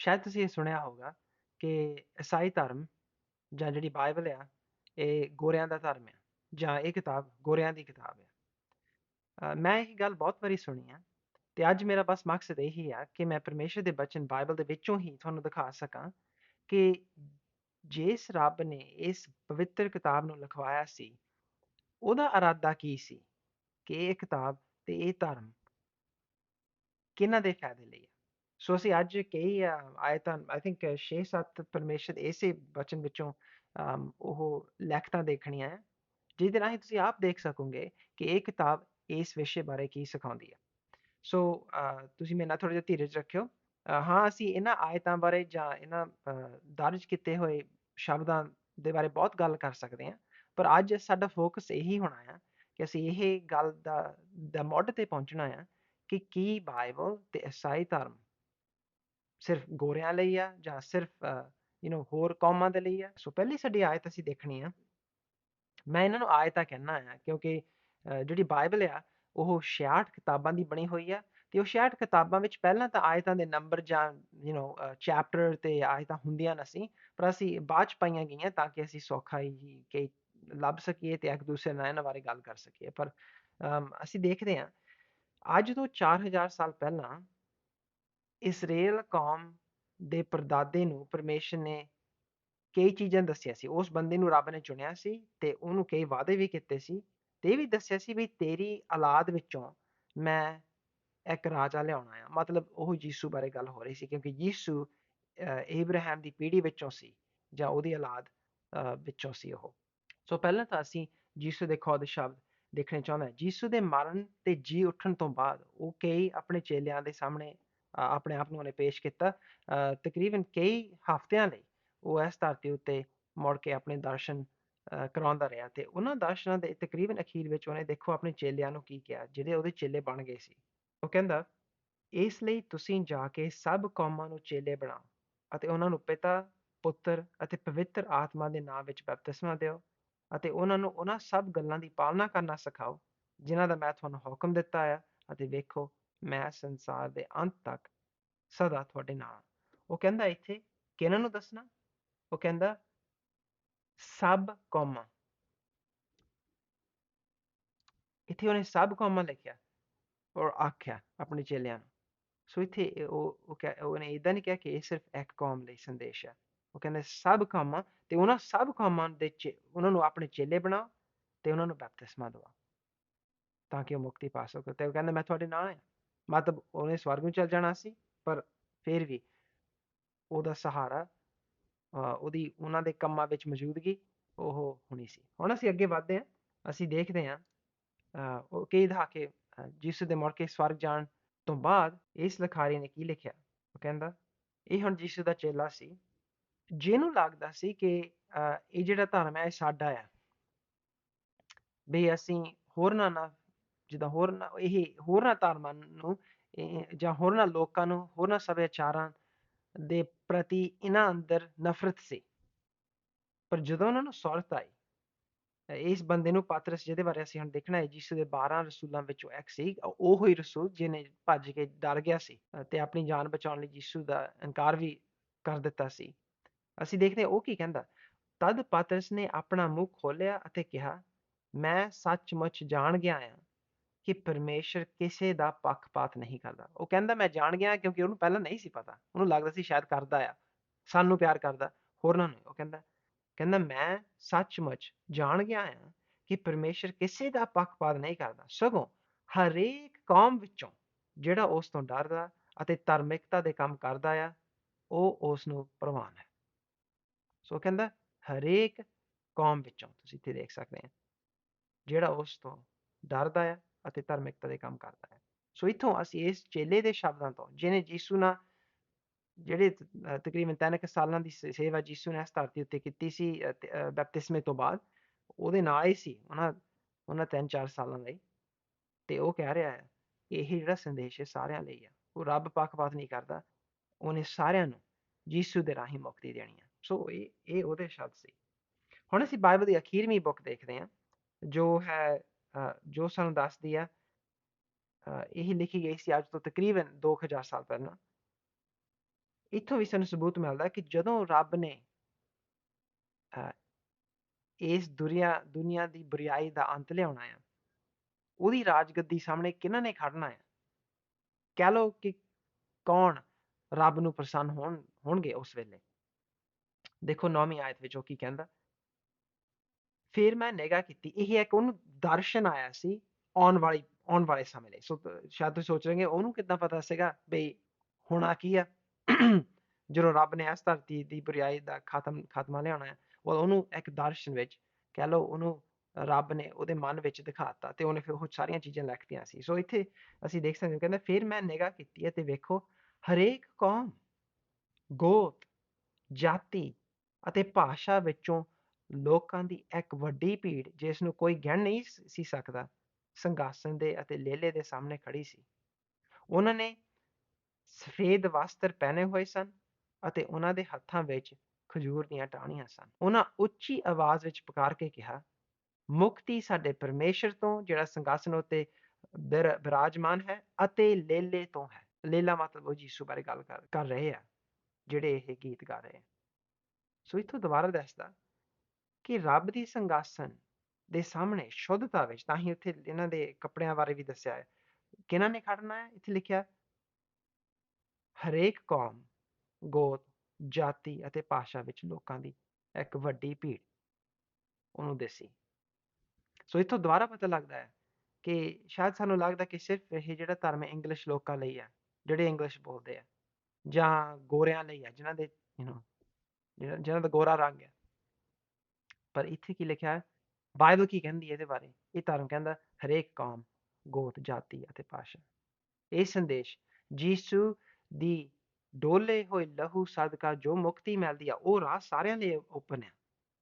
ਸ਼ਾਇਦ ਤੁਸੀਂ ਇਹ ਸੁਣਿਆ ਹੋਊਗਾ ਕਿ ਈਸਾਈ ਧਰਮ ਜਾਂ ਜਿਹੜੀ ਬਾਈਬਲ ਆ ਇਹ ਗੋਰਿਆਂ ਦਾ ਧਰਮ ਆ ਜਾਂ ਇਹ ਕਿਤਾਬ ਗੋਰਿਆਂ ਦੀ ਕਿਤਾਬ ਆ ਮੈਂ ਇਹ ਗੱਲ ਬਹੁਤ ਵਾਰੀ ਸੁਣੀ ਆ ਤੇ ਅੱਜ ਮੇਰਾ ਬਸ ਮਕਸਦ ਇਹੀ ਆ ਕਿ ਮੈਂ ਪਰਮੇਸ਼ਰ ਦੇ ਬਚਨ ਬਾਈਬਲ ਦੇ ਵਿੱਚੋਂ ਹੀ ਤੁਹਾਨੂੰ ਦਿਖਾ ਸਕਾਂ ਕਿ ਜਿਸ ਰੱਬ ਨੇ ਇਸ ਪਵਿੱਤਰ ਕਿਤਾਬ ਨੂੰ ਲਿਖਵਾਇਆ ਸੀ ਉਹਦਾ ਇਰਾਦਾ ਕੀ ਸੀ ਕਿ ਇਹ ਕਿਤਾਬ ਤੇ ਇਹ ਧਰਮ ਕਿਹਨਾਂ ਦੇ ਫਾਇਦੇ ਲਈ ਹੈ ਸੋ ਅਸੀਂ ਅੱਜ ਕਈ ਆਇਤਾਂ ਆਈ ਥਿੰਕ 6-7 ਪਰਮੇਸ਼ਰ ਇਸੇ ਬਚਨ ਵਿੱਚੋਂ ਉਹ ਲੈਖਤਾਂ ਦੇਖਣੀਆਂ ਹੈ ਜਿਹਦੇ ਰਾਹੀਂ ਤੁਸੀਂ ਆਪ ਦੇਖ ਸਕੋਗੇ ਕਿ ਇਹ ਕਿਤਾਬ ਇਸ ਵਿਸ਼ੇ ਬਾਰੇ ਕੀ ਸਿਖਾਉਂਦੀ ਹੈ ਸੋ ਤੁਸੀਂ ਮੇਰੇ ਨਾਲ ਥੋੜਾ ਜਿਹਾ ਧੀਰਜ ਰੱਖਿਓ ਹਾਂ ਅਸੀਂ ਇਹਨਾਂ ਆਇਤਾਂ ਬਾਰੇ ਜਾਂ ਇਹਨਾਂ ਦਰਜ ਕੀਤੇ ਹੋਏ ਸ਼ਬਦਾਂ ਦੇ ਬਾਰੇ ਬਹੁਤ ਗੱਲ ਕਰ ਸਕਦੇ ਹਾਂ ਪਰ ਅੱਜ ਸਾਡਾ ਫੋਕਸ ਇਹੀ ਹੋਣਾ ਹੈ ਕਿ ਅਸੀਂ ਇਹ ਗੱਲ ਦਾ ਦਾ ਮੁੱਢ ਤੇ ਪਹੁੰਚਣਾ ਹੈ ਕਿ ਕੀ ਬਾਈਬਲ ਤੇ ਈਸਾਈ ਧਰਮ ਸਿਰਫ ਗੋਰਿਆਂ ਲਈ ਆ ਜਾਂ ਸਿਰਫ ਯੂ نو ਹੋਰ ਕੌਮਾਂ ਦੇ ਲਈ ਆ ਸੋ ਪਹਿਲੀ ਸਾਡੀ ਆਇਤ ਅਸੀਂ ਦੇਖਣੀ ਆ ਮੈਂ ਇਹਨਾਂ ਨੂੰ ਆਇਤਾਂ ਕਹਿਣਾ ਆ ਕਿਉਂਕਿ ਅ, ਜਿਹੜੀ ਬਾਈਬਲ ਆ ਉਹ 66 ਕਿਤਾਬਾਂ ਦੀ ਬਣੀ ਹੋਈ ਆ ਤੇ ਉਹ 66 ਕਿਤਾਬਾਂ ਵਿੱਚ ਪਹਿਲਾਂ ਤਾਂ ਆਇਤਾਂ ਦੇ ਨੰਬਰ ਜਾਂ ਯੂ نو ਚੈਪਟਰ ਤੇ ਆਇਤਾਂ ਹੁੰਦੀਆਂ ਨਾ ਸੀ ਪਰ ਅਸੀਂ ਬਾਅਦ ਚ ਪਾਈਆਂ ਗਈਆਂ ਤਾਂ ਕਿ ਅਸੀਂ ਸੌਖਾ ਹੀ ਕਿ ਲੱਭ ਸਕੀਏ ਤੇ ਇੱਕ ਦੂਸਰੇ ਨਾਲ ਇਹਨਾਂ ਬਾਰੇ ਗੱਲ ਕਰ ਸਕੀਏ ਪਰ ਅਮ, ਅਸੀਂ ਦੇਖਦੇ ਹਾਂ ਅੱਜ ਤੋਂ 4000 ਸਾਲ ਪਹਿਲਾਂ ਇਸਰਾਏਲ ਕੌਮ ਦੇ ਪਰਦਾਦੇ ਨੂੰ ਪਰਮੇਸ਼ਰ ਨੇ ਕਈ ਚੀਜ਼ਾਂ ਦੱਸੀਆਂ ਸੀ। ਉਸ ਬੰਦੇ ਨੂੰ ਰੱਬ ਨੇ ਚੁਣਿਆ ਸੀ ਤੇ ਉਹਨੂੰ ਕਈ ਵਾਅਦੇ ਵੀ ਕੀਤੇ ਸੀ ਤੇ ਇਹ ਵੀ ਦੱਸਿਆ ਸੀ ਵੀ ਤੇਰੀ ਔਲਾਦ ਵਿੱਚੋਂ ਮੈਂ ਇੱਕ ਰਾਜਾ ਲਿਆਉਣਾ ਆ ਮਤਲਬ ਉਹ ਯੀਸ਼ੂ ਬਾਰੇ ਗੱਲ ਹੋ ਰਹੀ ਸੀ ਕਿਉਂਕਿ ਯੀਸ਼ੂ ਇਬਰਾਹਿਮ ਦੀ ਪੀੜ੍ਹੀ ਵਿੱਚੋਂ ਸੀ ਜਾਂ ਉਹਦੀ ਔਲਾਦ ਵਿੱਚੋਂ ਸੀ ਉਹ। ਸੋ ਪਹਿਲਾਂ ਤਾਂ ਅਸੀਂ ਯੀਸ਼ੂ ਦੇ ਖੁਦ ਸ਼ਬਦ ਦੇਖਣੇ ਚਾਹੁੰਦੇ ਹਾਂ। ਯੀਸ਼ੂ ਦੇ ਮਰਨ ਤੇ ਜੀ ਉੱਠਣ ਤੋਂ ਬਾਅਦ ਉਹ ਕਈ ਆਪਣੇ ਚੇਲਿਆਂ ਦੇ ਸਾਹਮਣੇ ਆਪਣੇ ਆਪ ਨੂੰ ਉਹਨੇ ਪੇਸ਼ ਕੀਤਾ। ਤਕਰੀਬਨ ਕਈ ਹਫ਼ਤਿਆਂ ਲਈ ਉਹ ਇਸ ਧਰਤੀ ਉੱਤੇ ਮੁੜ ਕੇ ਆਪਣੇ ਦਰਸ਼ਨ ਕਰਾਉਂਦਾ ਰਿਹਾ ਤੇ ਉਹਨਾਂ ਦਰਸ਼ਨਾਂ ਦੇ ਤਕਰੀਬਨ ਅਖੀਰ ਵਿੱਚ ਉਹਨੇ ਦੇਖੋ ਆਪਣੇ ਚੇਲਿਆਂ ਨੂੰ ਕੀ ਕਿਹਾ, ਜਿਹੜੇ ਉਹਦੇ ਚੇਲੇ ਬਣ ਗਏ ਸੀ। ਉਹ ਕਹਿੰਦਾ, ਇਸ ਲਈ ਤੁਸੀਂ ਜਾ ਕੇ ਸਭ ਕੌਮਾਂ ਨੂੰ ਚੇਲੇ ਬਣਾਓ ਅਤੇ ਉਹਨਾਂ ਨੂੰ ਪਿਤਾ, ਪੁੱਤਰ ਅਤੇ ਪਵਿੱਤਰ ਆਤਮਾ ਦੇ ਨਾਮ ਵਿੱਚ ਬਪਤਿਸਮਾ ਦਿਓ ਅਤੇ ਉਹਨਾਂ ਨੂੰ ਉਹਨਾਂ ਸਭ ਗੱਲਾਂ ਦੀ ਪਾਲਣਾ ਕਰਨਾ ਸਿਖਾਓ, ਜਿਨ੍ਹਾਂ ਦਾ ਮੈਂ ਤੁਹਾਨੂੰ ਹੁਕਮ ਦਿੱਤਾ ਹੈ ਅਤੇ ਵੇਖੋ ਮੈਂ ਸੰਸਾਰ ਦੇ ਅੰਤ ਤੱਕ ਸਦਾ ਤੁਹਾਡੇ ਨਾਲ ਉਹ ਕਹਿੰਦਾ ਇੱਥੇ ਕਿਹਨਾਂ ਨੂੰ ਦੱਸਣਾ? ਉਹ ਕਹਿੰਦਾ, ਸਭ ਕੌਮਾਂ। ਇੱਥੇ ਉਹਨੇ ਸਭ ਕੌਮਾਂ ਲਿਖਿਆ ਔਰ ਆਖਿਆ ਆਪਣੇ ਚੇਲਿਆਂ ਨੂੰ। ਸੋ ਇੱਥੇ ਉਹ ਉਹ ਕਹਿ- ਉਹਨੇ ਇਦਾਂ ਨਹੀਂ ਕਿਹਾ ਕਿ ਇਹ ਸਿਰਫ ਇੱਕ ਕੌਮ ਲਈ ਸੰਦੇਸ਼ ਹੈ। ਉਹ ਕਹਿੰਦੇ, ਸਭ ਕੌਮਾਂ ਤੇ ਉਹਨਾਂ ਸਭ ਕੌਮਾਂ ਦੇ ਚੇ- ਉਹਨਾਂ ਨੂੰ ਆਪਣੇ ਚੇਲੇ ਬਣਾਓ ਤੇ ਉਹਨਾਂ ਨੂੰ ਬਪਤਿਸਮਾ ਦਿਵਾਓ ਤਾਂ ਕਿ ਉਹ ਮੁਕਤੀ ਪਾ ਸਕਣ। ਤੇ ਉਹ ਕਹਿੰਦਾ, ਮੈਂ ਤੁਹਾਡੇ ਨਾਲ ਹਾਂ। ਮਤਲਬ ਉਹਨੇ ਸਵਰਗ ਨੂੰ ਚਲ ਜਾਣਾ ਸੀ, ਪਰ ਫਿਰ ਵੀ ਉਹਦਾ ਸਹਾਰਾ ਉਹਦੀ ਉਹਨਾਂ ਦੇ ਕੰਮਾਂ ਵਿੱਚ ਮੌਜੂਦਗੀ ਉਹ ਹੋਣੀ ਸੀ। ਹੁਣ ਅਸੀਂ ਅੱਗੇ ਵਧਦੇ ਹਾਂ, ਅਸੀਂ ਦੇਖਦੇ ਹਾਂ, ਅਹ ਉਹ ਕਈ ਦਹਾਕੇ ਅਹ ਯਿਸੂ ਦੇ ਮੁੜ ਕੇ ਸਵਰਗ ਜਾਣ ਤੋਂ ਬਾਅਦ ਇਸ ਲਿਖਾਰੀ ਨੇ ਕੀ ਲਿਖਿਆ? ਉਹ ਕਹਿੰਦਾ, ਇਹ ਹੁਣ ਯਿਸੂ ਦਾ ਚੇਲਾ ਸੀ, ਜਿਹਨੂੰ ਲੱਗਦਾ ਸੀ ਕਿ ਇਹ ਜਿਹੜਾ ਧਰਮ ਹੈ, ਇਹ ਸਾਡਾ ਆ। ਵੀ ਅਸੀਂ ਹੋਰਨਾਂ ਨਾਲ ਜਿੱਦਾਂ ਹੋਰਨਾਂ ਇਹ ਹੋਰਨਾਂ ਧਰਮਾਂ ਨੂੰ ਜਾਂ ਹੋਰਨਾਂ ਲੋਕਾਂ ਨੂੰ ਹੋਰਨਾਂ ਸੱਭਿਆਚਾਰਾਂ ਦੇ ਪ੍ਰਤੀ ਇਹਨਾਂ ਅੰਦਰ ਨਫ਼ਰਤ ਸੀ। ਪਰ ਜਦੋਂ ਉਹਨਾਂ ਨੂੰ ਸੌਲਤ ਆਈ ਇਸ ਬੰਦੇ ਨੂੰ ਪਾਤਰਸ ਜਿਹਦੇ ਬਾਰੇ ਅਸੀਂ ਹੁਣ ਦੇਖਣਾ ਹੈ ਯਿਸੂ ਦੇ 12 ਰਸੂਲਾਂ ਵਿੱਚੋਂ ਇੱਕ ਸੀ, ਉਹ ਉਹ ਹੀ ਰਸੂਲ ਜਿਹਨੇ ਭੱਜ ਕੇ ਡਰ ਗਿਆ ਸੀ ਤੇ ਆਪਣੀ ਜਾਨ ਬਚਾਉਣ ਲਈ ਯਿਸੂ ਦਾ ਇਨਕਾਰ ਵੀ ਕਰ ਦਿੱਤਾ ਸੀ। ਅਸੀਂ ਦੇਖਦੇ ਉਹ ਕੀ ਕਹਿੰਦਾ, ਤਦ ਪਾਤਰਸ ਨੇ ਆਪਣਾ ਮੂੰਹ ਖੋਲਿਆ ਅਤੇ ਕਿਹਾ, ਮੈਂ ਸੱਚਮੁੱਚ ਜਾਣ ਗਿਆ ਹਾਂ ਕਿ ਪਰਮੇਸ਼ਰ ਕਿਸੇ ਦਾ ਪੱਖਪਾਤ ਨਹੀਂ ਕਰਦਾ। ਉਹ ਕਹਿੰਦਾ, ਮੈਂ ਜਾਣ ਗਿਆ ਕਿਉਂਕਿ ਉਹਨੂੰ ਪਹਿਲਾਂ ਨਹੀਂ ਸੀ ਪਤਾ। ਉਹਨੂੰ ਲੱਗਦਾ ਸੀ ਸ਼ਾਇਦ ਕਰਦਾ ਆ। ਸਾਨੂੰ ਪਿਆਰ ਕਰਦਾ। ਹੋਰਨਾਂ ਨੂੰ ਉਹ ਕਹਿੰਦਾ ਕਹਿੰਦਾ, ਮੈਂ ਸੱਚਮੁੱਚ ਜਾਣ ਗਿਆ ਹਾਂ ਕਿ ਪਰਮੇਸ਼ਰ ਕਿਸੇ ਦਾ ਪੱਖਪਾਤ ਨਹੀਂ ਕਰਦਾ। ਸਗੋਂ ਹਰੇਕ ਕੌਮ ਵਿੱਚੋਂ ਜਿਹੜਾ ਉਸ ਤੋਂ ਡਰਦਾ ਅਤੇ ਧਾਰਮਿਕਤਾ ਦੇ ਕੰਮ ਕਰਦਾ ਆ, ਉਹ ਉਸ ਨੂੰ ਪ੍ਰਵਾਨ ਹੈ। ਸੋ ਕਹਿੰਦਾ, ਹਰੇਕ ਕੌਮ ਵਿੱਚੋਂ ਤੁਸੀਂ ਇੱਥੇ ਦੇਖ ਸਕਦੇ ਆ, ਜਿਹੜਾ ਉਸ ਤੋਂ ਡਰਦਾ ਆ ਅਤੇ ਧਾਰਮਿਕਤਾ ਦੇ ਕੰਮ ਕਰਦਾ ਹੈ ਸੋ ਇੱਥੋਂ ਅਸੀਂ ਇਸ ਚੇਲੇ ਦੇ ਸ਼ਬਦਾਂ ਤੋਂ ਜਿਹਨੇ ਯੀਸ਼ੂ ਨਾਲ ਜਿਹੜੇ ਤਕਰੀਬਨ ਤਿੰਨ ਕੁ ਸਾਲਾਂ ਦੀ ਸੇ- ਸੇਵਾ ਯੀਸ਼ੂ ਨੇ ਇਸ ਧਰਤੀ ਉੱਤੇ ਕੀਤੀ ਸੀ ਅਹ ਬਪਤਿਸਮੇ ਤੋਂ ਬਾਅਦ ਉਹਦੇ ਨਾਲ ਹੀ ਸੀ ਉਹਨਾਂ ਉਹਨਾਂ ਤਿੰਨ ਚਾਰ ਸਾਲਾਂ ਲਈ ਤੇ ਉਹ ਕਹਿ ਰਿਹਾ ਹੈ ਕਿ ਇਹ ਜਿਹੜਾ ਸੰਦੇਸ਼ ਹੈ ਸਾਰਿਆਂ ਲਈ ਆ ਉਹ ਰੱਬ ਪੱਖਪਾਤ ਨਹੀਂ ਕਰਦਾ ਉਹਨੇ ਸਾਰਿਆਂ ਨੂੰ ਯੀਸ਼ੂ ਦੇ ਰਾਹੀਂ ਮੁਕਤੀ ਦੇਣੀ ਹੈ ਸੋ ਇਹ ਇਹ ਉਹਦੇ ਸ਼ਬਦ ਸੀ ਹੁਣ ਅਸੀਂ ਬਾਈਬਲ ਦੀ ਅਖੀਰਵੀਂ ਬੁੱਕ ਦੇਖਦੇ ਹਾਂ ਜੋ ਹੈ ਅਹ, ਜੋ ਸਾਨੂੰ ਦੱਸਦੀ ਆ ਅਹ, ਇਹ ਲਿਖੀ ਗਈ ਸੀ ਅੱਜ ਤੋਂ ਤਕਰੀਬਨ 2000 ਸਾਲ ਪਹਿਲਾਂ। ਇੱਥੋਂ ਵੀ ਸਾਨੂੰ ਸਬੂਤ ਮਿਲਦਾ ਕਿ ਜਦੋਂ ਰੱਬ ਨੇ ਇਸ ਦੁਨੀਆ ਦੁਨੀਆ ਦੀ ਬੁਰੀਾਈ ਦਾ ਅੰਤ ਲਿਆਉਣਾ ਆ ਉਹਦੀ ਰਾਜਗੱਦੀ ਸਾਹਮਣੇ ਕਿਹਨਾਂ ਨੇ ਖੜਨਾ ਆ? ਕਹਿ ਲਓ ਕਿ ਕੌਣ ਰੱਬ ਨੂੰ ਪ੍ਰਸੰਨ ਹੋਣ ਹੋਣਗੇ ਉਸ ਵੇਲੇ। ਦੇਖੋ ਨੌਵੀਂ ਆਇਤ ਵਿੱਚ ਉਹ ਕੀ ਕਹਿੰਦਾ? ਫਿਰ ਮੈਂ ਨਿਗਾਹ ਕੀਤੀ। ਇਹ ਇੱਕ ਉਹਨੂੰ ਦਰਸ਼ਨ ਆਇਆ ਸੀ ਆਉਣ ਵਾਲੀ, ਆਉਣ ਵਾਲੇ ਸਮੇਂ ਲਈ। ਸੋ, ਸ਼ਾਇਦ ਤੁਸੀਂ ਸੋਚ ਰਹੇ ਉਹਨੂੰ ਕਿੱਦਾਂ ਪਤਾ ਸੀਗਾ ਬਈ ਹੋਣਾ ਕੀ ਆ? ਜਦੋਂ ਰੱਬ ਨੇ ਇਸ ਧਰਤੀ ਦੀ ਬੁਰਾਈ ਦਾ ਖਾਤਮ, ਖਾਤਮਾ ਲਿਆਉਣਾ ਹੈ, ਉਹ ਉਹਨੂੰ ਇੱਕ ਦਰਸ਼ਨ ਵਿੱਚ ਕਹਿ ਲਓ, ਉਹਨੂੰ ਰੱਬ ਨੇ ਉਹਦੇ ਮਨ ਵਿੱਚ ਦਿਖਾਤਾ ਤੇ ਉਹਨੇ ਫਿਰ ਉਹ ਸਾਰੀਆਂ ਚੀਜ਼ਾਂ ਲਿਖਤੀਆਂ ਸੀ। ਸੋ ਇੱਥੇ ਅਸੀਂ ਦੇਖ ਸਕਦੇ ਹਾਂ ਕਹਿੰਦਾ ਫਿਰ ਮੈਂ ਨਿਗਾਹ ਕੀਤੀ ਹੈ ਤੇ ਵੇਖੋ, ਹਰੇਕ ਕੌਮ, ਗੋਤ, ਜਾਤੀ ਅਤੇ ਭਾਸ਼ਾ ਵਿੱਚੋਂ ਲੋਕਾਂ ਦੀ ਇੱਕ ਵੱਡੀ ਭੀੜ ਜਿਸ ਨੂੰ ਕੋਈ ਗਿਣ ਨਹੀਂ ਸੀ ਸਕਦਾ, ਸੰਘਾਸਨ ਦੇ ਅਤੇ ਲੇਲੇ ਦੇ ਸਾਹਮਣੇ ਖੜੀ ਸੀ। ਉਹਨਾਂ ਨੇ ਸਫੇਦ ਵਸਤਰ ਪਹਿਨੇ ਹੋਏ ਸਨ ਅਤੇ ਉਹਨਾਂ ਦੇ ਹੱਥਾਂ ਵਿੱਚ ਖਜੂਰ ਦੀਆਂ ਟਾਹਣੀਆਂ ਸਨ। ਉਹਨਾਂ ਉੱਚੀ ਆਵਾਜ਼ ਵਿੱਚ ਪੁਕਾਰ ਕੇ ਕਿਹਾ, ਮੁਕਤੀ ਸਾਡੇ ਪਰਮੇਸ਼ਰ ਤੋਂ, ਜਿਹੜਾ ਸੰਘਾਸਨ ਉਤੇ ਬਿਰ- ਬਿਰਾਜਮਾਨ ਹੈ ਅਤੇ ਲੇਲੇ ਤੋਂ ਹੈ। ਲੇਲਾ ਮਤਲਬ ਉਹ ਯੀਸ਼ੂ ਬਾਰੇ ਗੱਲ ਕਰ ਕਰ ਰਹੇ ਆ, ਜਿਹੜੇ ਇਹ ਗੀਤ ਗਾ ਰਹੇ ਸੋ ਇੱਥੋਂ ਦੁਬਾਰਾ ਦੱਸਦਾ ਕਿ ਰੱਬ ਦੀ ਸੰਗਾਸਨ ਦੇ ਸਾਹਮਣੇ ਸ਼ੁੱਧਤਾ ਵਿੱਚ, ਤਾਂ ਹੀ ਉੱਥੇ ਇਹਨਾਂ ਦੇ ਕੱਪੜਿਆਂ ਬਾਰੇ ਵੀ ਦੱਸਿਆ ਹੈ। ਕਿਹਨਾਂ ਨੇ ਖੜਨਾ ਹੈ? ਇੱਥੇ ਲਿਖਿਆ ਹਰੇਕ ਕੌਮ, ਗੋਤ, ਜਾਤੀ ਅਤੇ ਭਾਸ਼ਾ ਵਿੱਚ ਲੋਕਾਂ ਦੀ ਇੱਕ ਵੱਡੀ ਭੀੜ, ਉਹਨੂੰ ਦੇਸੀ। ਸੋ ਇੱਥੋਂ ਦੁਬਾਰਾ ਪਤਾ ਲੱਗਦਾ ਹੈ ਕਿ ਸ਼ਾਇਦ ਸਾਨੂੰ ਲੱਗਦਾ ਕਿ ਸਿਰਫ ਇਹ ਜਿਹੜਾ ਧਰਮ ਇੰਗਲਿਸ਼ ਲੋਕਾਂ ਲਈ ਹੈ, ਜਿਹੜੇ ਇੰਗਲਿਸ਼ ਬੋਲਦੇ ਆ ਜਾਂ ਗੋਰਿਆਂ ਲਈ ਹੈ, ਜਿਨ੍ਹਾਂ ਦੇ ਯੂ نو ਜਿਹਨਾਂ ਦਾ ਗੋਰਾ ਰੰਗ ਹੈ। ਪਰ ਇੱਥੇ ਕੀ ਲਿਖਿਆ ਹੈ ਬਾਈਬਲ ਕੀ ਕਹਿੰਦੀ ਹੈ ਇਹਦੇ ਬਾਰੇ ਇਹ ਧਰਮ ਕਹਿੰਦਾ ਹਰੇਕ ਕੌਮ ਗੋਤ ਜਾਤੀ ਅਤੇ ਭਾਸ਼ਾ ਇਹ ਸੰਦੇਸ਼ ਯੀਸ਼ੂ ਦੀ ਡੋਲੇ ਹੋਏ ਲਹੂ ਸਦਕਾ ਜੋ ਮੁਕਤੀ ਮਿਲਦੀ ਆ ਉਹ ਰਾਹ ਸਾਰਿਆਂ ਲਈ ਓਪਨ ਹੈ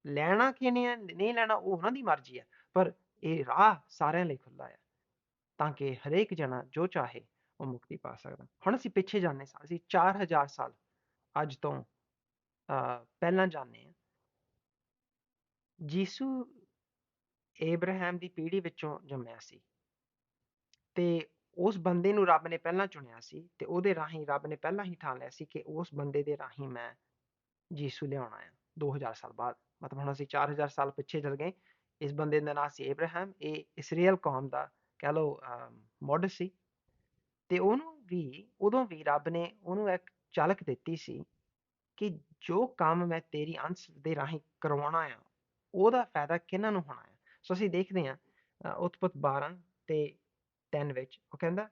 ਲੈਣਾ ਕਿ ਨਹੀਂ ਹੈ, ਨਹੀਂ ਲੈਣਾ ਉਹ ਉਹਨਾਂ ਦੀ ਮਰਜ਼ੀ ਹੈ ਪਰ ਇਹ ਰਾਹ ਸਾਰਿਆਂ ਲਈ ਖੁੱਲਾ ਹੈ ਤਾਂ ਕਿ ਹਰੇਕ ਜਣਾ ਜੋ ਚਾਹੇ ਉਹ ਮੁਕਤੀ ਪਾ ਸਕਦਾ ਹੁਣ ਅਸੀਂ ਪਿੱਛੇ ਜਾਂਦੇ ਸਾਂ ਅਸੀਂ 4000 ਸਾਲ ਅੱਜ ਤੋਂ ਅਹ ਪਹਿਲਾਂ ਜਾਂਦੇ ਹਾਂ ਯੀਸ਼ੂ ਏਬਰਾਹਮ ਦੀ ਪੀੜ੍ਹੀ ਵਿੱਚੋਂ ਜੰਮਿਆ ਸੀ। ਤੇ ਉਸ ਬੰਦੇ ਨੂੰ ਰੱਬ ਨੇ ਪਹਿਲਾਂ ਚੁਣਿਆ ਸੀ ਤੇ ਉਹਦੇ ਰਾਹੀਂ ਰੱਬ ਨੇ ਪਹਿਲਾਂ ਹੀ ਠਾਣ ਲਿਆ ਸੀ ਕਿ ਉਸ ਬੰਦੇ ਦੇ ਰਾਹੀਂ ਮੈਂ ਯੀਸ਼ੂ ਲਿਆਉਣਾ ਹੈ 2000 ਸਾਲ ਬਾਅਦ, ਮਤਲਬ ਹੁਣ ਅਸੀਂ 4000 ਸਾਲ ਪਿੱਛੇ ਚਲ ਗਏ। ਇਸ ਬੰਦੇ ਦਾ ਨਾਂ ਸੀ ਏਬਰਾਹਿਮ। ਇਹ ਇਸਰਾਇਲ ਕੌਮ ਦਾ ਕਹਿ ਲਓ ਮੋਢ ਸੀ। ਤੇ ਉਹਨੂੰ ਵੀ, ਉਦੋਂ ਵੀ ਰੱਬ ਨੇ ਉਹਨੂੰ ਇੱਕ ਝਲਕ ਦਿੱਤੀ ਸੀ ਕਿ ਜੋ ਕੰਮ ਮੈਂ ਤੇਰੀ ਅੰਸ਼ ਦੇ ਰਾਹੀਂ ਕਰਵਾਉਣਾ ਆ ਉਹਦਾ ਫਾਇਦਾ ਕਿਹਨਾਂ ਨੂੰ ਹੋਣਾ ਹੈ ਸੋ ਅਸੀਂ ਦੇਖਦੇ ਹਾਂ, ਅਹ ਉਤਪਤ 12 ਤੇ 3 ਵਿੱਚ, ਉਹ ਕਹਿੰਦਾ,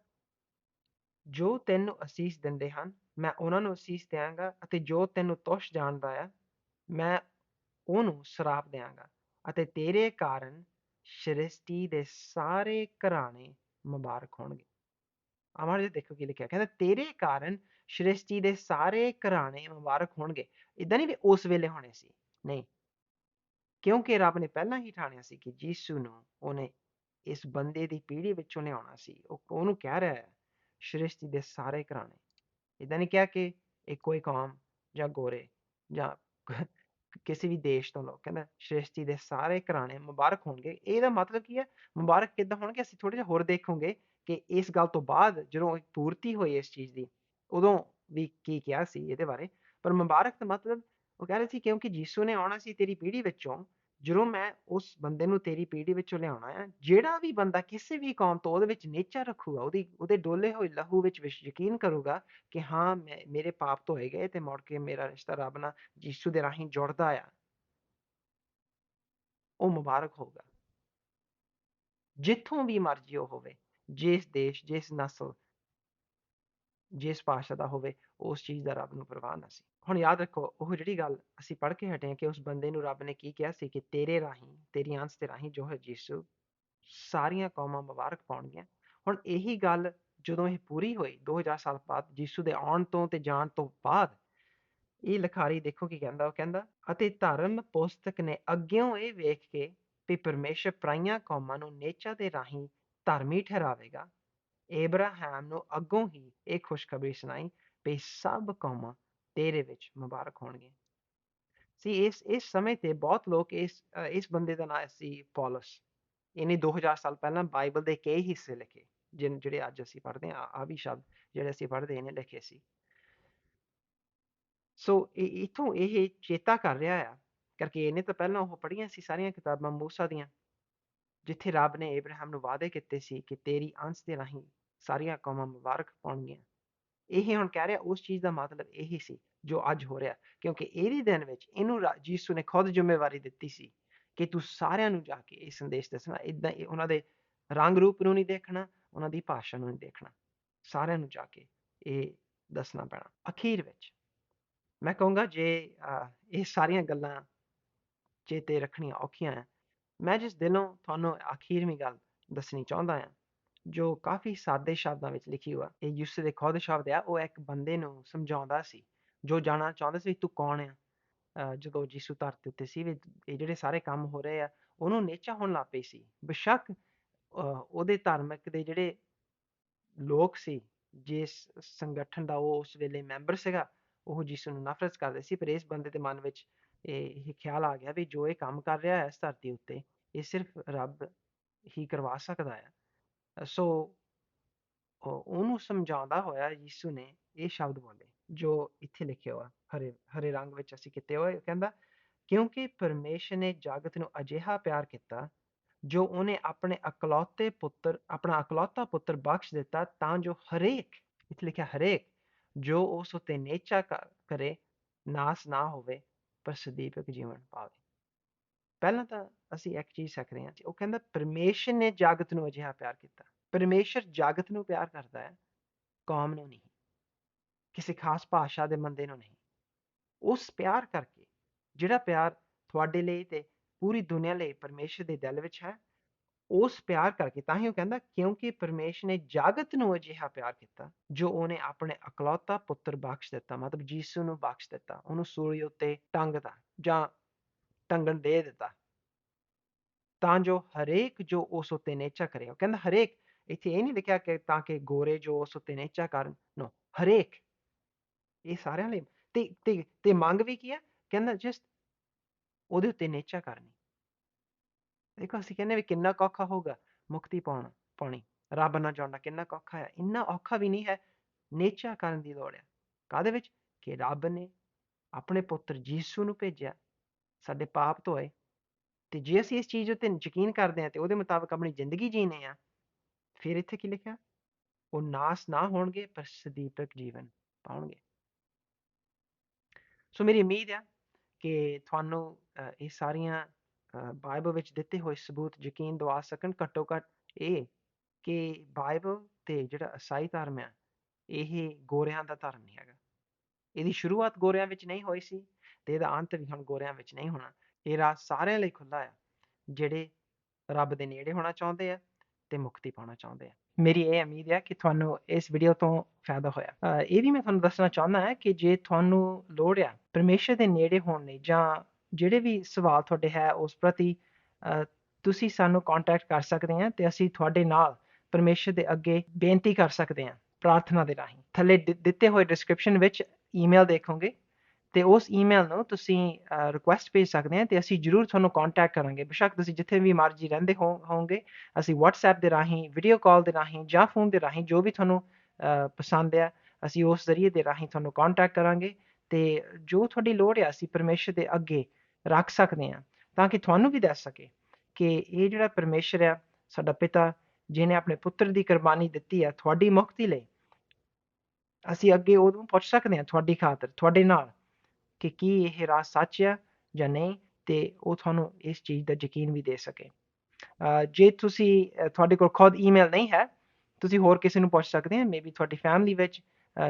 ਜੋ ਤੈਨੂੰ ਅਸੀਸ ਦਿੰਦੇ ਹਨ, ਮੈਂ ਉਹਨਾਂ ਨੂੰ ਅਸੀਸ ਦਿਆਂਗਾ ਅਤੇ ਜੋ ਤੈਨੂੰ ਤੋਸ਼ ਜਾਣਦਾ ਆ, ਮੈਂ ਉਹਨੂੰ ਸ਼ਰਾਪ ਦਿਆਂਗਾ ਅਤੇ ਤੇਰੇ ਕਾਰਨ ਸ੍ਰਿਸ਼ਟੀ ਦੇ ਸਾਰੇ ਘਰਾਣੇ ਮੁਬਾਰਕ ਹੋਣਗੇ। ਆਵਾਜ਼ ਜੀ ਦੇਖੋ ਕੀ ਲਿਖਿਆ, ਕਹਿੰਦਾ, ਤੇਰੇ ਕਾਰਨ ਸ੍ਰਿਸ਼ਟੀ ਦੇ ਸਾਰੇ ਘਰਾਣੇ ਮੁਬਾਰਕ ਹੋਣਗੇ। ਇਦਾਂ ਨਹੀਂ ਵੀ ਉਸ ਵੇਲੇ ਹੋਣੇ ਸੀ, ਨਹੀਂ। ਕਿਉਂਕਿ ਰੱਬ ਨੇ ਪਹਿਲਾਂ ਹੀ ਠਾਣਿਆ ਸੀ ਕਿ ਯੀਸ਼ੂ ਨੂੰ ਉਹਨੇ ਇਸ ਬੰਦੇ ਦੀ ਪੀੜ੍ਹੀ ਵਿੱਚੋਂ ਲਿਆਉਣਾ ਸੀ। ਉਹ ਉਹਨੂੰ ਕਹਿ ਰਿਹਾ ਹੈ, ਸ੍ਰਿਸ਼ਟੀ ਦੇ ਸਾਰੇ ਘਰਾਣੇ। ਇਦਾਂ ਨਹੀਂ ਕਿਹਾ ਕਿ ਇੱਕੋ ਹੀ ਕੌਮ ਜਾਂ ਗੋਰੇ ਜਾਂ ਕਿਸੇ ਵੀ ਦੇਸ਼ ਤੋਂ ਲੋਕ, ਕਹਿੰਦਾ ਸ੍ਰਿਸ਼ਟੀ ਦੇ ਸਾਰੇ ਘਰਾਣੇ ਮੁਬਾਰਕ ਹੋਣਗੇ। ਇਹਦਾ ਮਤਲਬ ਕੀ ਹੈ? ਮੁਬਾਰਕ ਕਿੱਦਾਂ ਹੋਣਗੇ? ਅਸੀਂ ਥੋੜਾ ਜਿਹਾ ਹੋਰ ਦੇਖਾਂਗੇ ਕਿ ਇਸ ਗੱਲ ਤੋਂ ਬਾਅਦ ਜਦੋਂ ਪੂਰਤੀ ਹੋਈ ਇਸ ਚੀਜ਼ ਦੀ, ਉਦੋਂ ਵੀ ਕੀ ਕਿਹਾ ਸੀ ਇਹਦੇ ਬਾਰੇ। ਪਰ ਮੁਬਾਰਕ ਦਾ ਮਤਲਬ ਉਹ ਕਹਿ ਰਹੇ ਸੀ ਕਿਉਂਕਿ ਯੀਸ਼ੂ ਨੇ ਆਉਣਾ ਸੀ ਤੇਰੀ ਪੀੜ੍ਹੀ ਵਿੱਚੋਂ ਜਦੋਂ ਮੈਂ ਉਸ ਬੰਦੇ ਨੂੰ ਤੇਰੀ ਪੀੜ੍ਹੀ ਵਿੱਚੋਂ ਲਿਆਉਣਾ ਹੈ ਜਿਹੜਾ ਵੀ ਬੰਦਾ ਕਿਸੇ ਵੀ ਕੌਮ ਤੋਂ ਉਹਦੇ ਵਿੱਚ ਨੇਚਾ ਰੱਖੂਗਾ, ਉਹਦੀ, ਉਹਦੇ ਡੋਲੇ ਹੋਏ ਲਹੂ ਵਿੱਚ ਵਿਸ਼, ਯਕੀਨ ਕਰੂਗਾ ਕਿ ਹਾਂ, ਮੈਂ, ਮੇਰੇ ਪਾਪ ਧੋਏ ਗਏ ਤੇ ਮੁੜ ਕੇ ਮੇਰਾ ਰਿਸ਼ਤਾ ਰੱਬ ਨਾਲ ਯੀਸ਼ੂ ਦੇ ਰਾਹੀਂ ਜੁੜਦਾ ਆ। ਉਹ ਮੁਬਾਰਕ ਹੋਊਗਾ। ਜਿੱਥੋਂ ਵੀ ਮਰਜ਼ੀ ਉਹ ਹੋਵੇ, ਜਿਸ ਦੇਸ਼, ਜਿਸ ਨਸਲ ਜਿਸ ਭਾਸ਼ਾ ਦਾ ਹੋਵੇ, ਉਸ ਚੀਜ਼ ਦਾ ਰੱਬ ਨੂੰ ਪਰਵਾਹ ਨਾ ਸੀ। ਹੁਣ ਯਾਦ ਰੱਖੋ, ਉਹ ਜਿਹੜੀ ਗੱਲ ਅਸੀਂ ਪੜ੍ਹ ਕੇ ਹਟੇ ਹਾਂ ਕਿ ਉਸ ਬੰਦੇ ਨੂੰ ਰੱਬ ਨੇ ਕੀ ਕਿਹਾ ਸੀ ਕਿ ਤੇਰੇ ਰਾਹੀਂ, ਤੇਰੀ ਅੰਸ਼ ਦੇ ਰਾਹੀਂ ਜੋ ਹੈ ਯੀਸ਼ੂ, ਸਾਰੀਆਂ ਕੌਮਾਂ ਮੁਬਾਰਕ ਪਾਉਣਗੀਆਂ। ਹੁਣ ਇਹੀ ਗੱਲ ਜਦੋਂ ਇਹ ਪੂਰੀ ਹੋਈ 2000 ਸਾਲ ਬਾਅਦ ਯੀਸ਼ੂ ਦੇ ਆਉਣ ਤੋਂ ਤੇ ਜਾਣ ਤੋਂ ਬਾਅਦ, ਇਹ ਲਿਖਾਰੀ ਦੇਖੋ ਕੀ ਕਹਿੰਦਾ, ਉਹ ਕਹਿੰਦਾ, ਅਤੇ ਧਰਮ ਪੁਸਤਕ ਨੇ ਅੱਗਿਓਂ ਇਹ ਵੇਖ ਕੇ ਵੀ ਪਰਮੇਸ਼ਰ ਪਰਾਈਆਂ ਕੌਮਾਂ ਨੂੰ ਨੇਚਾ ਦੇ ਰਾਹੀਂ ਧਰਮੀ ਠਹਿਰਾਵੇਗਾ ਏਬਰਾਹਮ ਨੂੰ ਅੱਗੋਂ ਹੀ ਇਹ ਖੁਸ਼ਖਬਰੀ ਸੁਣਾਈ ਵੀ ਸਭ ਕੌਮਾਂ ਤੇਰੇ ਵਿੱਚ ਮੁਬਾਰਕ ਹੋਣਗੇ ਸੀ ਇਸ ਇਸ ਸਮੇਂ ਤੇ ਬਹੁਤ ਲੋਕ ਇਸ ਇਸ ਬੰਦੇ ਦਾ ਨਾਮ ਸੀ ਪੌਲਸ। ਇਹਨੇ 2000 ਸਾਲ ਪਹਿਲਾਂ ਬਾਈਬਲ ਦੇ ਕਈ ਹਿੱਸੇ ਲਿਖੇ, ਜਿਨ, ਜਿਹੜੇ ਅੱਜ ਅਸੀਂ ਪੜ੍ਹਦੇ ਆ ਆ ਵੀ ਸ਼ਬਦ ਜਿਹੜੇ ਅਸੀਂ ਪੜ੍ਹਦੇ ਇਹਨੇ ਲਿਖੇ ਸੀ। ਸੋ ਇਹ ਇਥੋਂ ਇਹ ਚੇਤਾ ਕਰ ਰਿਹਾ ਆ, ਕਰਕੇ ਇਹਨੇ ਤਾਂ ਪਹਿਲਾਂ ਉਹ ਪੜ੍ਹੀਆਂ ਸੀ ਸਾਰੀਆਂ ਕਿਤਾਬਾਂ ਮੂਸਾ ਦੀਆਂ। ਜਿੱਥੇ ਰੱਬ ਨੇ ਏਬਰਾਹਮ ਨੂੰ ਵਾਅਦੇ ਕੀਤੇ ਸੀ ਕਿ ਤੇਰੀ ਅੰਸ਼ ਦੇ ਰਾਹੀਂ ਸਾਰੀਆਂ ਕੌਮਾਂ ਮੁਬਾਰਕ ਪਾਉਣਗੀਆਂ। ਇਹ ਹੁਣ ਕਹਿ ਰਿਹਾ, ਉਸ ਚੀਜ਼ ਦਾ ਮਤਲਬ ਇਹੀ ਸੀ ਜੋ ਅੱਜ ਹੋ ਰਿਹਾ, ਕਿਉਂਕਿ ਇਹਦੇ ਦਿਨ ਵਿੱਚ ਇਹਨੂੰ ਯੀਸ਼ੂ ਨੇ ਖੁਦ ਜ਼ਿੰਮੇਵਾਰੀ ਦਿੱਤੀ ਸੀ ਕਿ ਤੂੰ ਸਾਰਿਆਂ ਨੂੰ ਜਾ ਕੇ ਇਹ ਸੰਦੇਸ਼ ਦੱਸਣਾ ਇਦਾਂ ਉਹਨਾਂ ਦੇ ਰੰਗ ਰੂਪ ਨੂੰ ਨਹੀਂ ਦੇਖਣਾ, ਉਹਨਾਂ ਦੀ ਭਾਸ਼ਾ ਨੂੰ ਨਹੀਂ ਦੇਖਣਾ। ਸਾਰਿਆਂ ਨੂੰ ਜਾ ਕੇ ਇਹ ਦੱਸਣਾ ਪੈਣਾ। ਅਖੀਰ ਵਿੱਚ ਮੈਂ ਕਹੂੰਗਾ, ਜੇ ਇਹ ਸਾਰੀਆਂ ਗੱਲਾਂ ਚੇਤੇ ਰੱਖਣੀਆਂ ਔਖੀਆਂ ਆ ਮੈਂ ਜਿਸ ਦਿਲੋਂ ਤੁਹਾਨੂੰ ਅਖੀਰਵੀਂ ਗੱਲ ਦੱਸਣੀ ਚਾਹੁੰਦਾ ਹਾਂ, ਜੋ ਕਾਫੀ ਸਾਦੇ ਸ਼ਬਦਾਂ ਵਿੱਚ ਲਿਖੀ ਹੋਆ, ਇਹ ਯੂਸਫ ਦੇ ਖੁਦ ਸ਼ਬਦ ਆ, ਉਹ ਇੱਕ ਬੰਦੇ ਨੂੰ ਸਮਝਾਉਂਦਾ ਸੀ, ਜੋ ਜਾਣਨਾ ਚਾਹੁੰਦਾ ਸੀ ਤੂੰ ਕੌਣ ਆ? ਜਦੋਂ ਯਿਸੂ ਧਰਤੀ ਉੱਤੇ ਸੀ ਇਹ ਜਿਹੜੇ ਸਾਰੇ ਕੰਮ ਹੋ ਰਹੇ ਆ, ਉਹਨੂੰ ਨੇਚਾ ਹੋਣ ਲੱਗ ਪਈ ਸੀ। ਬੇਸ਼ੱਕ ਉਹਦੇ ਧਾਰਮਿਕ ਦੇ ਜਿਹੜੇ ਲੋਕ ਸੀ, ਜਿਸ ਸੰਗਠਨ ਦਾ ਉਹ ਉਸ ਵੇਲੇ ਮੈਂਬਰ ਸੀਗਾ, ਉਹ ਯਿਸੂ ਨੂੰ ਨਫ਼ਰਤ ਕਰਦੇ ਸੀ, ਪਰ ਇਸ ਬੰਦੇ ਦੇ ਮਨ ਵਿੱਚ ਇਹ ਖਿਆਲ ਆ ਗਿਆ ਵੀ ਜੋ ਇਹ ਕੰਮ ਕਰ ਰਿਹਾ ਹੈ ਇਸ ਧਰਤੀ ਉੱਤੇ, ਇਹ ਸਿਰਫ ਰੱਬ ਹੀ ਕਰਵਾ ਸਕਦਾ ਹੈ। ਸੋ ਉਹਨੂੰ ਸਮਝਾਉਂਦਾ ਹੋਇਆ ਯਿਸੂ ਨੇ ਇਹ ਸ਼ਬਦ ਬੋਲੇ, ਜੋ ਇੱਥੇ ਲਿਖਿਆ ਹੋਇਆ, ਹਰੇ ਹਰੇ ਰੰਗ ਵਿੱਚ ਅਸੀਂ ਕਿਤੇ ਹੋਏ ਕਹਿੰਦਾ, ਕਿਉਂਕਿ ਪਰਮੇਸ਼ਰ ਨੇ ਜਗਤ ਨੂੰ ਅਜਿਹਾ ਪਿਆਰ ਕੀਤਾ, ਜੋ ਉਹਨੇ ਆਪਣੇ ਅਕਲੌਤੇ ਪੁੱਤਰ, ਆਪਣਾ ਅਕਲੌਤਾ ਪੁੱਤਰ ਬਖਸ਼ ਦਿੱਤਾ, ਤਾਂ ਜੋ ਹਰੇਕ, ਇੱਥੇ ਲਿਖਿਆ ਹਰੇਕ, ਜੋ ਉਸ ਉਤੇ ਨੇਚਾ ਕਰੇ, ਨਾਸ ਨਾ ਹੋਵੇ ਪਰ ਸਦੀਪਕ ਜੀਵਨ ਪਾਵੇ। ਪਹਿਲਾਂ ਤਾਂ ਅਸੀਂ ਇੱਕ ਚੀਜ਼ ਸਿੱਖ ਰਹੇ ਹਾਂ ਉਹ ਕਹਿੰਦਾ ਪਰਮੇਸ਼ਰ ਨੇ ਜਾਗਤ ਨੂੰ ਅਜਿਹਾ ਪਿਆਰ ਕੀਤਾ। ਪਰਮੇਸ਼ਰ ਜਾਗਤ ਨੂੰ ਪਿਆਰ ਕਰਦਾ ਹੈ, ਕੌਮ ਨੂੰ ਨਹੀਂ, ਕਿਸੇ ਖਾਸ ਭਾਸ਼ਾ ਦੇ ਬੰਦੇ ਨੂੰ ਨਹੀਂ। ਉਸ ਪਿਆਰ ਕਰਕੇ ਜਿਹੜਾ ਪਿਆਰ ਤੁਹਾਡੇ ਲਈ ਤੇ ਪੂਰੀ ਦੁਨੀਆ ਲਈ ਪਰਮੇਸ਼ਰ ਦੇ ਦਿਲ ਵਿੱਚ ਹੈ ਉਸ ਪਿਆਰ ਕਰਕੇ ਤਾਂ ਹੀ ਉਹ ਕਹਿੰਦਾ ਕਿਉਂਕਿ ਪਰਮੇਸ਼ਰ ਨੇ ਜਾਗਤ ਨੂੰ ਅਜਿਹਾ ਪਿਆਰ ਕੀਤਾ ਜੋ ਉਹਨੇ ਆਪਣੇ ਅਕਲੌਤਾ ਪੁੱਤਰ ਬਖਸ਼ ਦਿੱਤਾ ਮਤਲਬ ਜੀਸੂ ਨੂੰ ਬਖਸ਼ ਦਿੱਤਾ ਉਹਨੂੰ ਸੂਲੀ ਉੱਤੇ ਟੰਗਦਾ ਜਾਂ ਟੰਗਣ ਦੇ ਦਿੱਤਾ ਤਾਂ ਜੋ ਹਰੇਕ ਜੋ ਉਸ ਉੱਤੇ ਨੇਚਾ ਕਰੇ ਉਹ ਕਹਿੰਦਾ ਹਰੇਕ ਇੱਥੇ ਇਹ ਨਹੀਂ ਲਿਖਿਆ ਕਿ ਤਾਂ ਕਿ ਗੋਰੇ ਜੋ ਉਸ ਉੱਤੇ ਨੇਚਾ ਕਰਨ ਨੋ ਹਰੇਕ ਇਹ ਸਾਰਿਆਂ ਲਈ ਤੇ ਤੇ ਤੇ ਮੰਗ ਵੀ ਕੀ ਹੈ ਕਹਿੰਦਾ ਜਸਟ ਉਹਦੇ ਉੱਤੇ ਨੇਚਾ ਕਰਨੀ ਦੇਖੋ ਅਸੀਂ ਕਹਿੰਦੇ ਵੀ ਕਿੰਨਾ ਔਖਾ ਹੋਊਗਾ ਮੁਕਤੀ ਪਾਉਣਾ, ਪਾਉਣੀ, ਰੱਬ ਨਾਲ ਜਾਣਨਾ ਕਿੰਨਾ ਔਖਾ ਹੈ ਇੰਨਾ ਔਖਾ ਵੀ ਨਹੀਂ ਹੈ ਨੇਚਾ ਕਰਨ ਦੀ ਲੋੜ ਹੈ ਕਾਦੇ ਵਿੱਚ? ਕਿ ਰੱਬ ਨੇ ਆਪਣੇ ਪੁੱਤਰ ਯੀਸ਼ੂ ਨੂੰ ਭੇਜਿਆ, ਸਾਡੇ ਪਾਪ ਧੋਏ ਤੇ ਜੇ ਅਸੀਂ ਇਸ ਚੀਜ਼ ਉੱਤੇ ਯਕੀਨ ਕਰਦੇ ਹਾਂ ਤੇ ਉਹਦੇ ਮੁਤਾਬਕ ਆਪਣੀ ਜ਼ਿੰਦਗੀ ਜੀਨੇ ਆ ਫਿਰ ਇੱਥੇ ਕੀ ਲਿਖਿਆ? ਉਹ ਨਾਸ ਨਾ ਹੋਣਗੇ ਪਰ ਸਦੀਪਕ ਜੀਵਨ ਪਾਉਣਗੇ। ਸੋ ਮੇਰੀ ਉਮੀਦ ਹੈ ਕਿ ਤੁਹਾਨੂੰ ਇਹ ਸਾਰੀਆਂ ਬਾਈਬਲ ਵਿੱਚ ਦਿੱਤੇ ਹੋਏ ਸਬੂਤ ਯਕੀਨ ਦਵਾ ਸਕਣ ਘੱਟੋ ਘੱਟ ਇਹ ਕਿ ਬਾਈਬਲ ਤੇ ਜਿਹੜਾ ਈਸਾਈ ਧਰਮ ਹੈ ਇਹ ਗੋਰਿਆਂ ਦਾ ਧਰਮ ਨਹੀਂ ਹੈਗਾ ਇਹਦੀ ਸ਼ੁਰੂਆਤ ਗੋਰਿਆਂ ਵਿੱਚ ਨਹੀਂ ਹੋਈ ਸੀ ਤੇ ਇਹਦਾ ਅੰਤ ਵੀ ਹੁਣ ਗੋਰਿਆਂ ਵਿੱਚ ਨਹੀਂ ਹੋਣਾ ਇਹ ਰਾਹ ਸਾਰਿਆਂ ਲਈ ਖੁੱਲਾ ਹੈ ਜਿਹੜੇ ਰੱਬ ਦੇ ਨੇੜੇ ਹੋਣਾ ਚਾਹੁੰਦੇ ਆ ਤੇ ਮੁਕਤੀ ਪਾਉਣਾ ਚਾਹੁੰਦੇ ਆ ਮੇਰੀ ਇਹ ਉਮੀਦ ਹੈ ਕਿ ਤੁਹਾਨੂੰ ਇਸ ਵੀਡੀਓ ਤੋਂ ਫਾਇਦਾ ਹੋਇਆ ਇਹ ਵੀ ਮੈਂ ਤੁਹਾਨੂੰ ਦੱਸਣਾ ਚਾਹੁੰਦਾ ਹਾਂ ਕਿ ਜੇ ਤੁਹਾਨੂੰ ਲੋੜ ਆ ਪਰਮੇਸ਼ਰ ਦੇ ਨੇੜੇ ਹੋਣ ਲਈ ਜਾਂ ਜਿਹੜੇ ਵੀ ਸਵਾਲ ਤੁਹਾਡੇ ਹੈ ਉਸ ਪ੍ਰਤੀ ਤੁਸੀਂ ਸਾਨੂੰ ਕੰਟੈਕਟ ਕਰ ਸਕਦੇ ਹਾਂ ਤੇ ਅਸੀਂ ਤੁਹਾਡੇ ਨਾਲ ਪਰਮੇਸ਼ਰ ਦੇ ਅੱਗੇ ਬੇਨਤੀ ਕਰ ਸਕਦੇ ਹਾਂ ਪ੍ਰਾਰਥਨਾ ਦੇ ਰਾਹੀਂ। ਥੱਲੇ ਦਿੱਤੇ ਹੋਏ ਡਿਸਕ੍ਰਿਪਸ਼ਨ ਵਿੱਚ ਈਮੇਲ ਦੇਖੋਗੇ ਤੇ ਉਸ ਈਮੇਲ ਨੂੰ ਤੁਸੀਂ ਰਿਕੁਐਸਟ ਭੇਜ ਸਕਦੇ ਹਾਂ ਤੇ ਅਸੀਂ ਜਰੂਰ ਤੁਹਾਨੂੰ ਕੰਟੈਕਟ ਕਰਾਂਗੇ। ਬੇਸ਼ੱਕ ਤੁਸੀਂ ਜਿੱਥੇ ਵੀ ਮਰਜ਼ੀ ਰਹਿੰਦੇ ਹੋਵੋਗੇ, ਅਸੀਂ WhatsApp ਦੇ ਰਾਹੀਂ ਵੀਡੀਓ ਕਾਲ ਦੇ ਰਾਹੀਂ ਜਾਂ ਫੋਨ ਦੇ ਰਾਹੀਂ ਜੋ ਵੀ ਤੁਹਾਨੂੰ ਪਸੰਦ ਆ, ਅਸੀਂ ਉਸ ਜ਼ਰੀਏ ਦੇ ਰਾਹੀਂ ਤੁਹਾਨੂੰ ਕੰਟੈਕਟ ਕਰਾਂਗੇ ਤੇ ਜੋ ਤੁਹਾਡੀ ਲੋੜ ਹੈ ਅਸੀਂ ਪਰਮੇਸ਼ਰ ਦੇ ਅੱਗੇ ਰੱਖ ਸਕਦੇ ਹਾਂ, ਤਾਂ ਕਿ ਤੁਹਾਨੂੰ ਵੀ ਦੱਸ ਸਕੇ ਕਿ ਇਹ ਜਿਹੜਾ ਪਰਮੇਸ਼ਰ ਆ, ਸਾਡਾ ਪਿਤਾ ਜਿਨੇ ਆਪਣੇ ਪੁੱਤਰ ਦੀ ਕੁਰਬਾਨੀ ਦਿੱਤੀ ਆ ਤੁਹਾਡੀ ਮੁਕਤੀ ਲਈ, ਅਸੀਂ ਅੱਗੇ ਉਦੋਂ ਪੁੱਛ ਸਕਦੇ ਹਾਂ ਤੁਹਾਡੀ ਖਾਤਰ, ਤੁਹਾਡੇ ਨਾਲ ਕਿ ਕੀ ਇਹ ਰਾਹ ਸੱਚ ਆ ਜਾਂ ਨਹੀਂ, ਤੇ ਉਹ ਤੁਹਾਨੂੰ ਇਸ ਚੀਜ਼ ਦਾ ਯਕੀਨ ਵੀ ਦੇ ਸਕੇ। ਜੇ ਤੁਸੀਂ ਤੁਹਾਡੇ ਕੋਲ ਖੁਦ ਈਮੇਲ ਨਹੀਂ ਹੈ, ਤੁਸੀਂ ਹੋਰ ਕਿਸੇ ਨੂੰ ਪੁੱਛ ਸਕਦੇ ਆ ਮੇਬੀ ਤੁਹਾਡੀ ਫੈਮਿਲੀ ਵਿੱਚ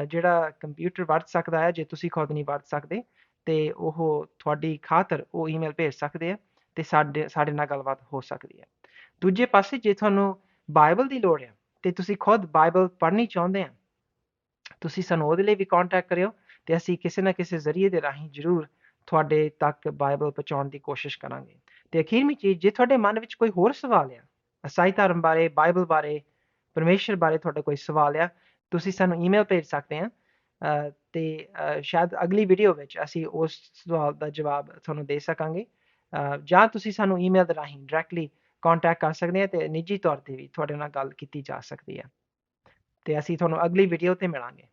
ਜਿਹੜਾ ਕੰਪਿਊਟਰ ਵਰਤ ਸਕਦਾ ਹੈ, ਜੇ ਤੁਸੀਂ ਖੁਦ ਨਹੀਂ ਵਰਤ ਸਕਦੇ ਤੇ ਉਹ ਤੁਹਾਡੀ ਖਾਤਰ ਉਹ ਈਮੇਲ ਭੇਜ ਸਕਦੇ ਆ ਤੇ ਸਾਡੇ ਸਾਡੇ ਨਾਲ ਗੱਲਬਾਤ ਹੋ ਸਕਦੀ ਹੈ ਦੂਜੇ ਪਾਸੇ ਜੇ ਤੁਹਾਨੂੰ ਬਾਈਬਲ ਦੀ ਲੋੜ ਹੈ ਤੇ ਤੁਸੀਂ ਖੁਦ ਬਾਈਬਲ ਪੜ੍ਹਨੀ ਚਾਹੁੰਦੇ ਆ, ਤੁਸੀਂ ਸਾਨੂੰ ਉਹਦੇ ਲਈ ਵੀ ਕੰਟੈਕਟ ਕਰਿਓ ਤੇ ਅਸੀਂ ਕਿਸੇ ਨਾ ਕਿਸੇ ਜ਼ਰੀਏ ਦੇ ਰਾਹੀਂ ਜ਼ਰੂਰ ਤੁਹਾਡੇ ਤੱਕ ਬਾਈਬਲ ਪਹੁੰਚਾਉਣ ਦੀ ਕੋਸ਼ਿਸ਼ ਕਰਾਂਗੇ। ਤੇ ਅਖੀਰਵੀਂ ਚੀਜ਼ ਜੇ ਤੁਹਾਡੇ ਮਨ ਵਿੱਚ ਕੋਈ ਹੋਰ ਸਵਾਲ ਆ, ਅਸਾਈ ਧਰਮ ਬਾਰੇ ਬਾਈਬਲ ਬਾਰੇ, ਪਰਮੇਸ਼ਰ ਬਾਰੇ ਤੁਹਾਡਾ ਕੋਈ ਸਵਾਲ ਆ, ਤੁਸੀਂ ਸਾਨੂੰ ਈਮੇਲ ਭੇਜ ਸਕਦੇ ਆ ਤੇ ਸ਼ਾਇਦ ਅਗਲੀ ਵੀਡੀਓ ਵਿੱਚ ਅਸੀਂ ਉਸ ਸਵਾਲ ਦਾ ਜਵਾਬ ਤੁਹਾਨੂੰ ਦੇ ਸਕਾਂਗੇ। ਜਾਂ ਤੁਸੀਂ ਸਾਨੂੰ ਈਮੇਲ ਦੇ ਰਾਹੀਂ ਡਾਇਰੈਕਟਲੀ ਕੰਟੈਕਟ ਕਰ ਸਕਦੇ ਆ ਤੇ ਨਿੱਜੀ ਤੌਰ ਤੇ ਵੀ ਤੁਹਾਡੇ ਨਾਲ ਗੱਲ ਕੀਤੀ ਜਾ ਸਕਦੀ ਹੈ। ਤੇ ਅਸੀਂ ਤੁਹਾਨੂੰ ਅਗਲੀ ਵੀਡੀਓ ਤੇ ਮਿਲਾਂਗੇ।